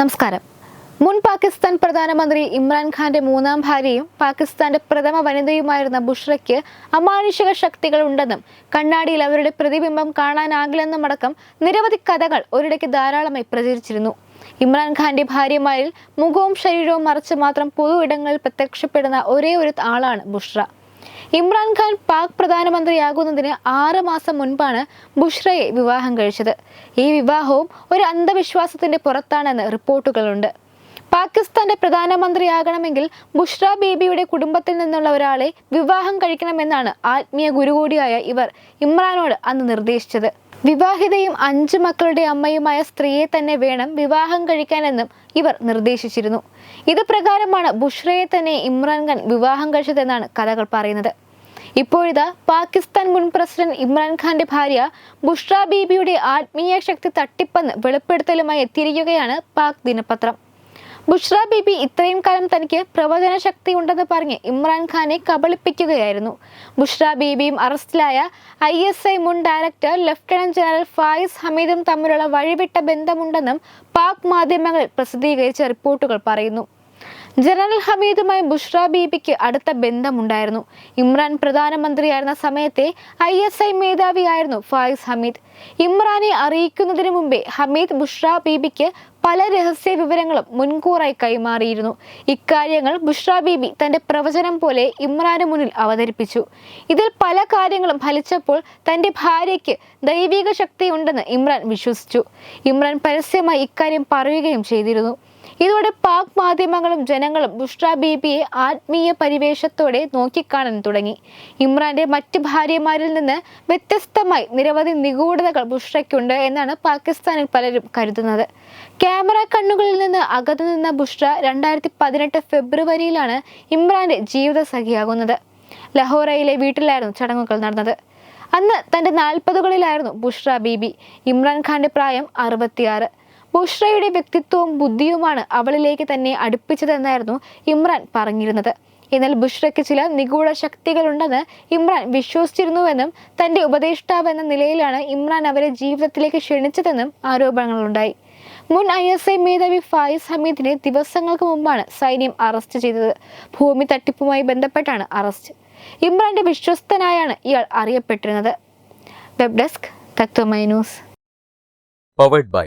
നമസ്കാരം മുൻ പാകിസ്ഥാൻ പ്രധാനമന്ത്രി ഇമ്രാൻഖാന്റെ മൂന്നാം ഭാര്യയും പാകിസ്ഥാന്റെ പ്രഥമ വനിതയുമായിരുന്ന ബുഷ്രയ്ക്ക് അമാനുഷിക ശക്തികൾ ഉണ്ടെന്നും കണ്ണാടിയിൽ അവരുടെ പ്രതിബിംബം കാണാനാകില്ലെന്നും അടക്കം നിരവധി കഥകൾ ഒരിടയ്ക്ക് ധാരാളമായി പ്രചരിച്ചിരുന്നു ഇമ്രാൻഖാന്റെ ഭാര്യമാരിൽ മുഖവും ശരീരവും മറച്ച് മാത്രം പൊതു ഇടങ്ങളിൽ പ്രത്യക്ഷപ്പെടുന്ന ഒരേ ഒരു ആളാണ് ബുഷ്ര ഇമ്രാൻഖാൻ പാക് പ്രധാനമന്ത്രിയാകുന്നതിന് ആറ് മാസം മുൻപാണ് ബുഷ്രയെ വിവാഹം കഴിച്ചത് ഈ വിവാഹവും ഒരു അന്ധവിശ്വാസത്തിന്റെ പുറത്താണെന്ന് റിപ്പോർട്ടുകളുണ്ട് പാകിസ്ഥാന്റെ പ്രധാനമന്ത്രിയാകണമെങ്കിൽ ബുഷ്ര ബേബിയുടെ കുടുംബത്തിൽ നിന്നുള്ള ഒരാളെ വിവാഹം കഴിക്കണമെന്നാണ് ആത്മീയ ഗുരു കൂടിയായ ഇവർ ഇമ്രാനോട് അന്ന് നിർദ്ദേശിച്ചത് വിവാഹിതയും അഞ്ച് മക്കളുടെ അമ്മയുമായ സ്ത്രീയെ തന്നെ വേണം വിവാഹം കഴിക്കാനെന്നും ഇവർ നിർദ്ദേശിച്ചിരുന്നു ഇത് പ്രകാരമാണ് ബുഷ്രയെ തന്നെ ഇമ്രാൻഖാൻ വിവാഹം കഴിച്ചതെന്നാണ് കഥകൾ പറയുന്നത് ഇപ്പോഴിതാ പാകിസ്ഥാൻ മുൻ പ്രസിഡന്റ് ഇമ്രാൻഖാന്റെ ഭാര്യ ബുഷ്ര ബീബിയുടെ ആത്മീയ ശക്തി തട്ടിപ്പെന്ന് വെളിപ്പെടുത്തലുമായി എത്തിയിരിക്കുകയാണ് പാക് ദിനപത്രം ബുഷ്ര ബീബി ഇത്രയും കാലം തനിക്ക് പ്രവചന ശക്തി ഉണ്ടെന്ന് പറഞ്ഞ് ഇമ്രാൻഖാനെ കബളിപ്പിക്കുകയായിരുന്നു ബുഷ്ര ബീബിയും അറസ്റ്റിലായ ഐ എസ് ഐ മുൻ ഡയറക്ടർ ലഫ്റ്റനന്റ് ജനറൽ ഫായിസ് ഹമീദും തമ്മിലുള്ള വഴിവിട്ട ബന്ധമുണ്ടെന്നും പാക് മാധ്യമങ്ങൾ പ്രസിദ്ധീകരിച്ച റിപ്പോർട്ടുകൾ പറയുന്നു ജനറൽ ഹമീദുമായി ബുഷ്ര ബീബിക്ക് അടുത്ത ബന്ധമുണ്ടായിരുന്നു ഇമ്രാൻ പ്രധാനമന്ത്രിയായിരുന്ന സമയത്തെ ഐ എസ് ഐ മേധാവിയായിരുന്നു ഫായിസ് ഹമീദ് ഇമ്രാനെ അറിയിക്കുന്നതിന് മുമ്പേ ഹമീദ് ബുഷ്ര ബീബിക്ക് പല രഹസ്യ വിവരങ്ങളും മുൻകൂറായി കൈമാറിയിരുന്നു ഇക്കാര്യങ്ങൾ ബുഷ്ര ബീബി തന്റെ പ്രവചനം പോലെ ഇമ്രാന് മുന്നിൽ അവതരിപ്പിച്ചു ഇതിൽ പല കാര്യങ്ങളും ഫലിച്ചപ്പോൾ തന്റെ ഭാര്യയ്ക്ക് ദൈവിക ശക്തിയുണ്ടെന്ന് ഇമ്രാൻ വിശ്വസിച്ചു ഇമ്രാൻ പരസ്യമായി ഇക്കാര്യം പറയുകയും ചെയ്തിരുന്നു ഇതോടെ പാക് മാധ്യമങ്ങളും ജനങ്ങളും ബുഷ്ര ബീബിയെ ആത്മീയ പരിവേഷത്തോടെ നോക്കിക്കാണാൻ തുടങ്ങി ഇമ്രാന്റെ മറ്റ് ഭാര്യമാരിൽ നിന്ന് വ്യത്യസ്തമായി നിരവധി നിഗൂഢതകൾ ബുഷ്രയ്ക്കുണ്ട് എന്നാണ് പാകിസ്ഥാനിൽ പലരും കരുതുന്നത് ക്യാമറ കണ്ണുകളിൽ നിന്ന് അകന്നു നിന്ന ബുഷ്ര രണ്ടായിരത്തി പതിനെട്ട് ഫെബ്രുവരിയിലാണ് ഇമ്രാന്റെ ജീവിത സഖിയാകുന്നത് ലഹോറയിലെ വീട്ടിലായിരുന്നു ചടങ്ങുകൾ നടന്നത് അന്ന് തൻ്റെ നാൽപ്പതുകളിലായിരുന്നു ബുഷ്ര ബീബി ഇമ്രാൻഖാന്റെ പ്രായം അറുപത്തിയാറ് ബുഷ്രയുടെ വ്യക്തിത്വവും ബുദ്ധിയുമാണ് അവളിലേക്ക് തന്നെ അടുപ്പിച്ചതെന്നായിരുന്നു ഇമ്രാൻ പറഞ്ഞിരുന്നത് എന്നാൽ ബുഷ്രയ്ക്ക് ചില നിഗൂഢ ശക്തികളുണ്ടെന്ന് ഇമ്രാൻ വിശ്വസിച്ചിരുന്നുവെന്നും തന്റെ എന്ന നിലയിലാണ് ഇമ്രാൻ അവരെ ജീവിതത്തിലേക്ക് ക്ഷണിച്ചതെന്നും ആരോപണങ്ങളുണ്ടായി മുൻ ഐ എസ് ഐ മേധാവി ഫായിസ് ഹമീദിനെ ദിവസങ്ങൾക്ക് മുമ്പാണ് സൈന്യം അറസ്റ്റ് ചെയ്തത് ഭൂമി തട്ടിപ്പുമായി ബന്ധപ്പെട്ടാണ് അറസ്റ്റ് ഇമ്രാന്റെ വിശ്വസ്തനായാണ് ഇയാൾ അറിയപ്പെട്ടിരുന്നത് web desk Tatwamayi news powered by